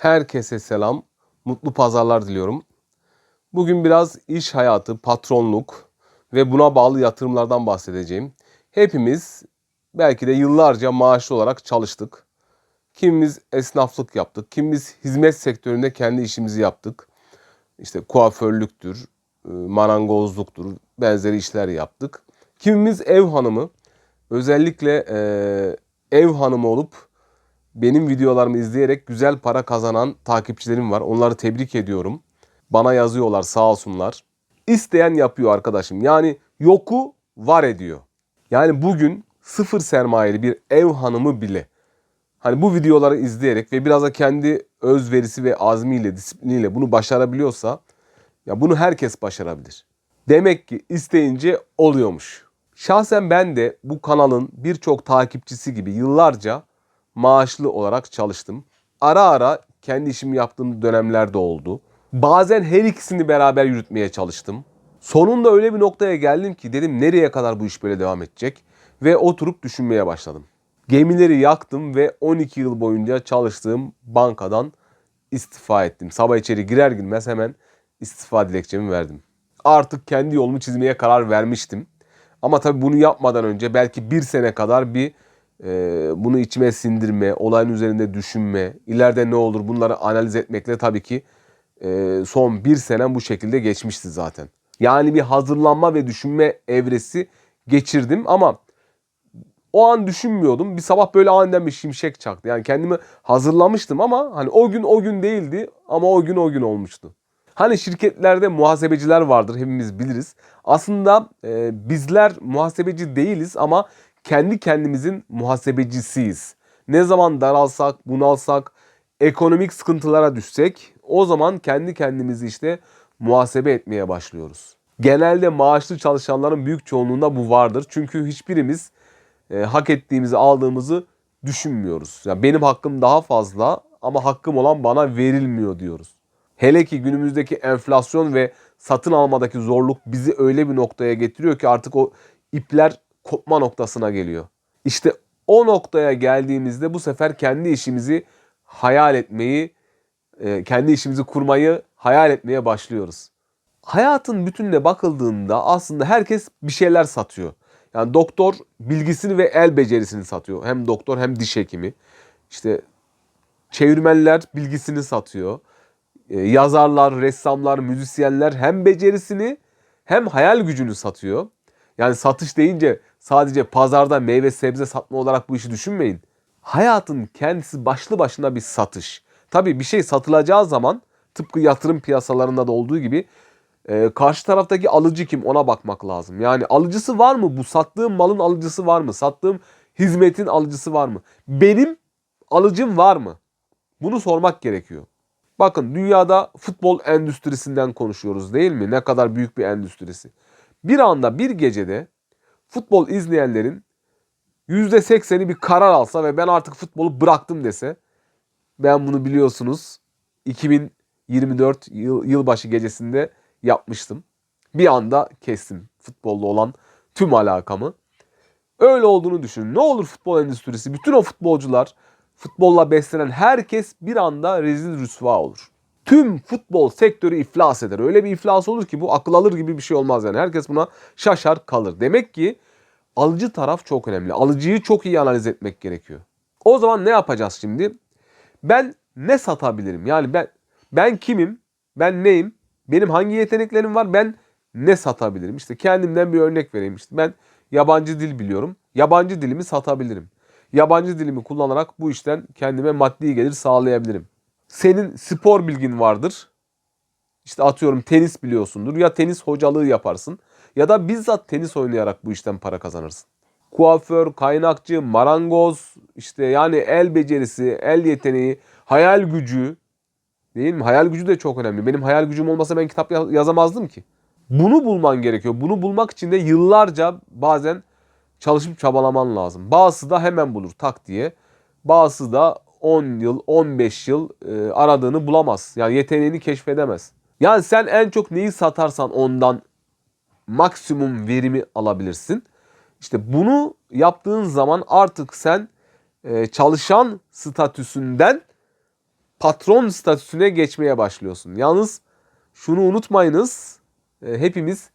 Herkese selam, mutlu pazarlar diliyorum. Bugün biraz iş hayatı, patronluk ve buna bağlı yatırımlardan bahsedeceğim. Hepimiz belki de yıllarca maaşlı olarak çalıştık. Kimimiz esnaflık yaptık, kimimiz hizmet sektöründe kendi işimizi yaptık. İşte kuaförlüktür, e, marangozluktur, benzeri işler yaptık. Kimimiz ev hanımı, özellikle e, ev hanımı olup benim videolarımı izleyerek güzel para kazanan takipçilerim var. Onları tebrik ediyorum. Bana yazıyorlar sağ olsunlar. İsteyen yapıyor arkadaşım. Yani yoku var ediyor. Yani bugün sıfır sermayeli bir ev hanımı bile hani bu videoları izleyerek ve biraz da kendi özverisi ve azmiyle, disipliniyle bunu başarabiliyorsa ya bunu herkes başarabilir. Demek ki isteyince oluyormuş. Şahsen ben de bu kanalın birçok takipçisi gibi yıllarca maaşlı olarak çalıştım. Ara ara kendi işimi yaptığım dönemler de oldu. Bazen her ikisini beraber yürütmeye çalıştım. Sonunda öyle bir noktaya geldim ki dedim nereye kadar bu iş böyle devam edecek ve oturup düşünmeye başladım. Gemileri yaktım ve 12 yıl boyunca çalıştığım bankadan istifa ettim. Sabah içeri girer girmez hemen istifa dilekçemi verdim. Artık kendi yolumu çizmeye karar vermiştim. Ama tabii bunu yapmadan önce belki bir sene kadar bir bunu içime sindirme, olayın üzerinde düşünme, ileride ne olur bunları analiz etmekle tabii ki e, son bir senem bu şekilde geçmişti zaten. Yani bir hazırlanma ve düşünme evresi geçirdim ama o an düşünmüyordum. Bir sabah böyle aniden bir şimşek çaktı. Yani kendimi hazırlamıştım ama hani o gün o gün değildi ama o gün o gün olmuştu. Hani şirketlerde muhasebeciler vardır hepimiz biliriz. Aslında e, bizler muhasebeci değiliz ama kendi kendimizin muhasebecisiyiz. Ne zaman daralsak, bunalsak, ekonomik sıkıntılara düşsek o zaman kendi kendimizi işte muhasebe etmeye başlıyoruz. Genelde maaşlı çalışanların büyük çoğunluğunda bu vardır. Çünkü hiçbirimiz e, hak ettiğimizi aldığımızı düşünmüyoruz. Yani benim hakkım daha fazla ama hakkım olan bana verilmiyor diyoruz. Hele ki günümüzdeki enflasyon ve satın almadaki zorluk bizi öyle bir noktaya getiriyor ki artık o ipler kopma noktasına geliyor. İşte o noktaya geldiğimizde bu sefer kendi işimizi hayal etmeyi, e, kendi işimizi kurmayı hayal etmeye başlıyoruz. Hayatın bütününe bakıldığında aslında herkes bir şeyler satıyor. Yani doktor bilgisini ve el becerisini satıyor. Hem doktor hem diş hekimi. İşte çevirmenler bilgisini satıyor. E, yazarlar, ressamlar, müzisyenler hem becerisini hem hayal gücünü satıyor. Yani satış deyince sadece pazarda meyve sebze satma olarak bu işi düşünmeyin. Hayatın kendisi başlı başına bir satış. Tabii bir şey satılacağı zaman tıpkı yatırım piyasalarında da olduğu gibi e, karşı taraftaki alıcı kim ona bakmak lazım. Yani alıcısı var mı? Bu sattığım malın alıcısı var mı? Sattığım hizmetin alıcısı var mı? Benim alıcım var mı? Bunu sormak gerekiyor. Bakın dünyada futbol endüstrisinden konuşuyoruz değil mi? Ne kadar büyük bir endüstrisi. Bir anda bir gecede futbol izleyenlerin %80'i bir karar alsa ve ben artık futbolu bıraktım dese ben bunu biliyorsunuz 2024 yıl, yılbaşı gecesinde yapmıştım. Bir anda kestim futbolla olan tüm alakamı. Öyle olduğunu düşünün. Ne olur futbol endüstrisi, bütün o futbolcular, futbolla beslenen herkes bir anda rezil rüsva olur. Tüm futbol sektörü iflas eder. Öyle bir iflas olur ki bu akıl alır gibi bir şey olmaz yani. Herkes buna şaşar kalır. Demek ki alıcı taraf çok önemli. Alıcıyı çok iyi analiz etmek gerekiyor. O zaman ne yapacağız şimdi? Ben ne satabilirim? Yani ben ben kimim? Ben neyim? Benim hangi yeteneklerim var? Ben ne satabilirim? İşte kendimden bir örnek vereyim. İşte ben yabancı dil biliyorum. Yabancı dilimi satabilirim. Yabancı dilimi kullanarak bu işten kendime maddi gelir sağlayabilirim. Senin spor bilgin vardır. İşte atıyorum tenis biliyorsundur. Ya tenis hocalığı yaparsın ya da bizzat tenis oynayarak bu işten para kazanırsın. Kuaför, kaynakçı, marangoz, işte yani el becerisi, el yeteneği, hayal gücü değil mi? Hayal gücü de çok önemli. Benim hayal gücüm olmasa ben kitap yazamazdım ki. Bunu bulman gerekiyor. Bunu bulmak için de yıllarca bazen çalışıp çabalaman lazım. Bazısı da hemen bulur tak diye. Bazısı da 10 yıl, 15 yıl e, aradığını bulamaz. Yani yeteneğini keşfedemez. Yani sen en çok neyi satarsan ondan maksimum verimi alabilirsin. İşte bunu yaptığın zaman artık sen e, çalışan statüsünden patron statüsüne geçmeye başlıyorsun. Yalnız şunu unutmayınız. e, hepimiz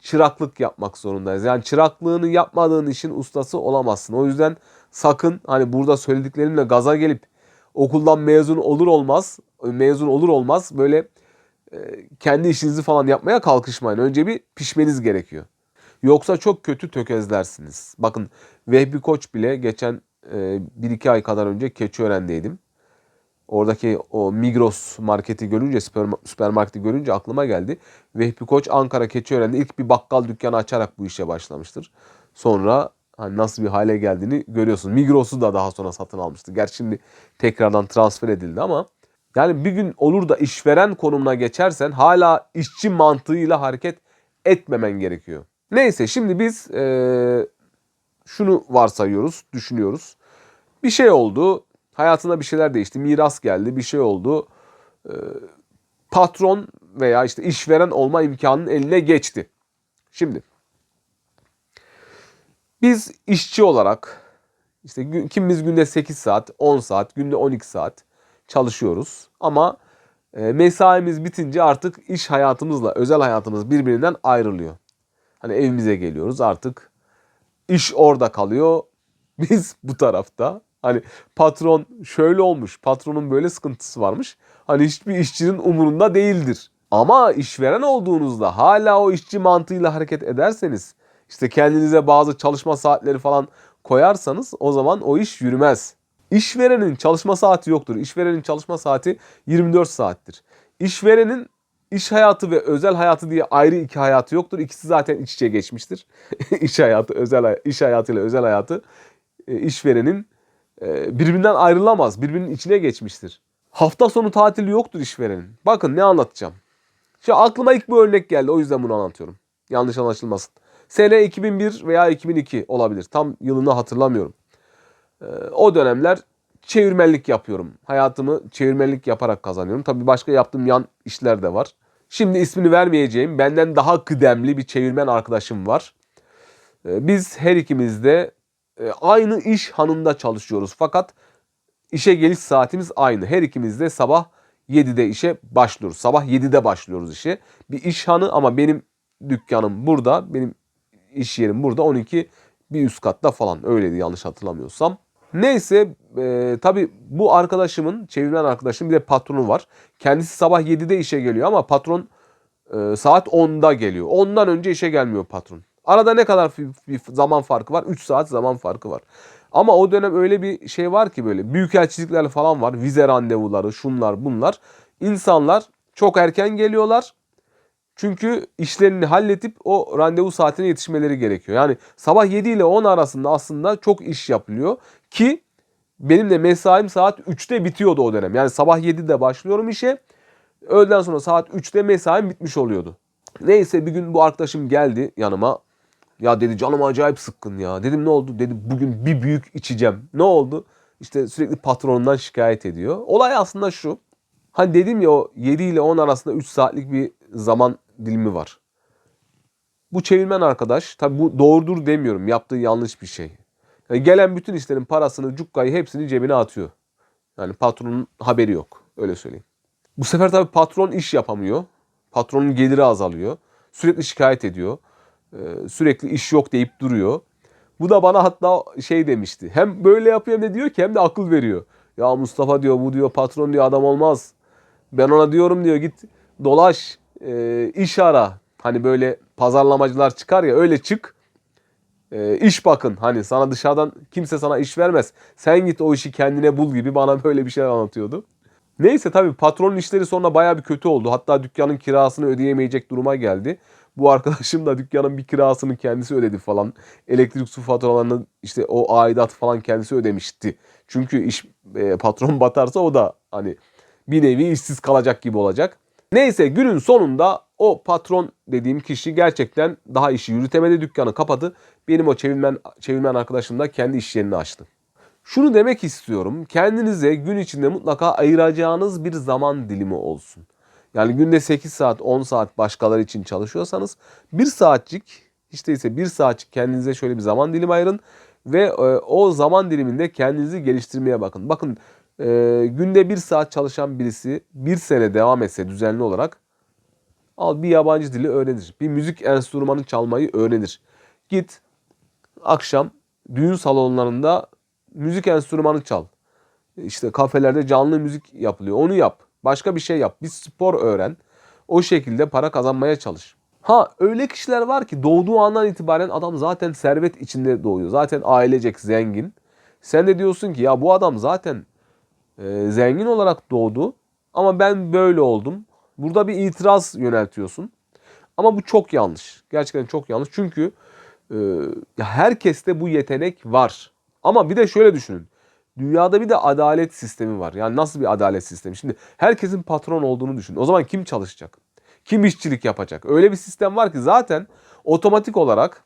çıraklık yapmak zorundayız. Yani çıraklığını yapmadığın işin ustası olamazsın. O yüzden sakın hani burada söylediklerimle gaza gelip okuldan mezun olur olmaz, mezun olur olmaz böyle e, kendi işinizi falan yapmaya kalkışmayın. Önce bir pişmeniz gerekiyor. Yoksa çok kötü tökezlersiniz. Bakın Vehbi Koç bile geçen e, 1-2 ay kadar önce Keçiören'deydim. Oradaki o Migros marketi görünce, süper, süpermarketi görünce aklıma geldi. Vehbi Koç Ankara Keçiören'de ilk bir bakkal dükkanı açarak bu işe başlamıştır. Sonra hani nasıl bir hale geldiğini görüyorsunuz. Migros'u da daha sonra satın almıştı. Gerçi şimdi tekrardan transfer edildi ama yani bir gün olur da işveren konumuna geçersen hala işçi mantığıyla hareket etmemen gerekiyor. Neyse şimdi biz eee, şunu varsayıyoruz, düşünüyoruz. Bir şey oldu, hayatında bir şeyler değişti, miras geldi, bir şey oldu. Eee, patron veya işte işveren olma imkanının eline geçti. Şimdi biz işçi olarak işte kimimiz günde 8 saat, 10 saat, günde 12 saat çalışıyoruz. Ama e, mesaimiz bitince artık iş hayatımızla özel hayatımız birbirinden ayrılıyor. Hani evimize geliyoruz artık iş orada kalıyor. Biz bu tarafta. Hani patron şöyle olmuş. Patronun böyle sıkıntısı varmış. Hani hiçbir işçinin umurunda değildir. Ama işveren olduğunuzda hala o işçi mantığıyla hareket ederseniz işte kendinize bazı çalışma saatleri falan koyarsanız o zaman o iş yürümez. İşverenin çalışma saati yoktur. İşverenin çalışma saati 24 saattir. İşverenin iş hayatı ve özel hayatı diye ayrı iki hayatı yoktur. İkisi zaten iç içe geçmiştir. iş hayatı, özel iş hayatıyla özel hayatı e, işverenin e, birbirinden ayrılamaz. Birbirinin içine geçmiştir. Hafta sonu tatili yoktur işverenin. Bakın ne anlatacağım. Şu aklıma ilk bu örnek geldi. O yüzden bunu anlatıyorum. Yanlış anlaşılmasın. Sene 2001 veya 2002 olabilir. Tam yılını hatırlamıyorum. Ee, o dönemler çevirmenlik yapıyorum. Hayatımı çevirmenlik yaparak kazanıyorum. Tabii başka yaptığım yan işler de var. Şimdi ismini vermeyeceğim benden daha kıdemli bir çevirmen arkadaşım var. Ee, Biz her ikimiz de e, aynı iş hanında çalışıyoruz. Fakat işe geliş saatimiz aynı. Her ikimiz de sabah 7'de işe başlıyoruz. Sabah 7'de başlıyoruz işe. Bir iş hanı ama benim dükkanım burada. Benim iş yerim burada. 12 bir üst katta falan. Öyleydi yanlış hatırlamıyorsam. Neyse e, tabii bu arkadaşımın, çevirmen arkadaşım bir de patronu var. Kendisi sabah 7'de işe geliyor ama patron e, saat 10'da geliyor. Ondan önce işe gelmiyor patron. Arada ne kadar bir zaman farkı var? 3 saat zaman farkı var. Ama o dönem öyle bir şey var ki böyle büyükelçilikler falan var. Vize randevuları, şunlar bunlar. İnsanlar çok erken geliyorlar. Çünkü işlerini halletip o randevu saatine yetişmeleri gerekiyor. Yani sabah 7 ile 10 arasında aslında çok iş yapılıyor ki benim de mesaim saat 3'te bitiyordu o dönem. Yani sabah 7'de başlıyorum işe. Öğleden sonra saat 3'te mesaim bitmiş oluyordu. Neyse bir gün bu arkadaşım geldi yanıma. Ya dedi canım acayip sıkkın ya. Dedim ne oldu? Dedi bugün bir büyük içeceğim. Ne oldu? İşte sürekli patronundan şikayet ediyor. Olay aslında şu. Hani dedim ya o 7 ile 10 arasında 3 saatlik bir zaman dilimi var. Bu çevirmen arkadaş tabi bu doğrudur demiyorum. Yaptığı yanlış bir şey. Yani gelen bütün işlerin parasını, cukkayı hepsini cebine atıyor. Yani patronun haberi yok. Öyle söyleyeyim. Bu sefer tabi patron iş yapamıyor. Patronun geliri azalıyor. Sürekli şikayet ediyor. Ee, sürekli iş yok deyip duruyor. Bu da bana hatta şey demişti. Hem böyle yapıyor hem de diyor ki hem de akıl veriyor. Ya Mustafa diyor bu diyor patron diyor adam olmaz. Ben ona diyorum diyor git dolaş e, iş ara. Hani böyle pazarlamacılar çıkar ya öyle çık. E, iş bakın hani sana dışarıdan kimse sana iş vermez. Sen git o işi kendine bul gibi bana böyle bir şeyler anlatıyordu. Neyse tabii patronun işleri sonra baya bir kötü oldu. Hatta dükkanın kirasını ödeyemeyecek duruma geldi. Bu arkadaşım da dükkanın bir kirasını kendisi ödedi falan. Elektrik su faturalarını işte o aidat falan kendisi ödemişti. Çünkü iş e, patron batarsa o da hani bir nevi işsiz kalacak gibi olacak. Neyse günün sonunda o patron dediğim kişi gerçekten daha işi yürütemedi dükkanı kapadı. Benim o çevirmen, çevirmen arkadaşım da kendi iş yerini açtı. Şunu demek istiyorum. Kendinize gün içinde mutlaka ayıracağınız bir zaman dilimi olsun. Yani günde 8 saat 10 saat başkaları için çalışıyorsanız bir saatcik işte ise bir saatcik kendinize şöyle bir zaman dilimi ayırın ve e, o zaman diliminde kendinizi geliştirmeye bakın. Bakın Ee, günde bir saat çalışan birisi bir sene devam etse düzenli olarak al bir yabancı dili öğrenir. Bir müzik enstrümanı çalmayı öğrenir. Git akşam düğün salonlarında müzik enstrümanı çal. İşte kafelerde canlı müzik yapılıyor. Onu yap. Başka bir şey yap. Bir spor öğren. O şekilde para kazanmaya çalış. Ha öyle kişiler var ki doğduğu andan itibaren adam zaten servet içinde doğuyor. Zaten ailecek zengin. Sen de diyorsun ki ya bu adam zaten e, zengin olarak doğdu ama ben böyle oldum. Burada bir itiraz yöneltiyorsun. Ama bu çok yanlış. Gerçekten çok yanlış. Çünkü e, herkeste bu yetenek var. Ama bir de şöyle düşünün. Dünyada bir de adalet sistemi var. Yani nasıl bir adalet sistemi? Şimdi herkesin patron olduğunu düşün. O zaman kim çalışacak? Kim işçilik yapacak? Öyle bir sistem var ki zaten otomatik olarak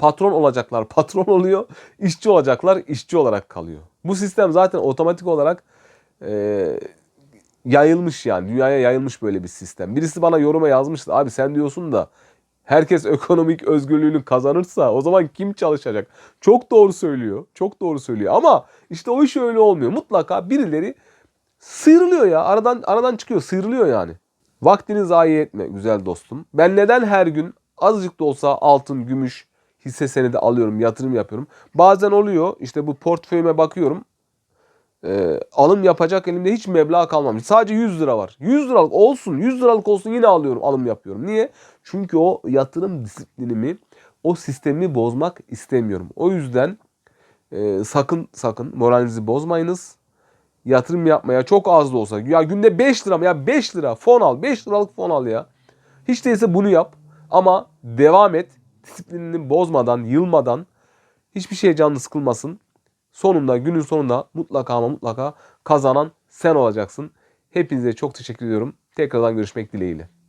patron olacaklar patron oluyor, işçi olacaklar işçi olarak kalıyor. Bu sistem zaten otomatik olarak e, yayılmış yani dünyaya yayılmış böyle bir sistem. Birisi bana yoruma yazmıştı abi sen diyorsun da herkes ekonomik özgürlüğünü kazanırsa o zaman kim çalışacak? Çok doğru söylüyor. Çok doğru söylüyor ama işte o iş öyle olmuyor. Mutlaka birileri sıyrılıyor ya. Aradan aradan çıkıyor, sıyrılıyor yani. Vaktini zayi etme güzel dostum. Ben neden her gün azıcık da olsa altın, gümüş, hisse senedi alıyorum, yatırım yapıyorum. Bazen oluyor işte bu portföyüme bakıyorum. Ee, alım yapacak elimde hiç meblağ kalmamış. Sadece 100 lira var. 100 liralık olsun, 100 liralık olsun yine alıyorum, alım yapıyorum. Niye? Çünkü o yatırım disiplinimi, o sistemi bozmak istemiyorum. O yüzden e, sakın sakın moralinizi bozmayınız. Yatırım yapmaya çok az da olsa. Ya günde 5 lira mı? Ya 5 lira fon al. 5 liralık fon al ya. Hiç değilse bunu yap. Ama devam et. Disiplinini bozmadan, yılmadan hiçbir şey canlı sıkılmasın. Sonunda günün sonunda mutlaka ama mutlaka kazanan sen olacaksın. Hepinize çok teşekkür ediyorum. Tekrardan görüşmek dileğiyle.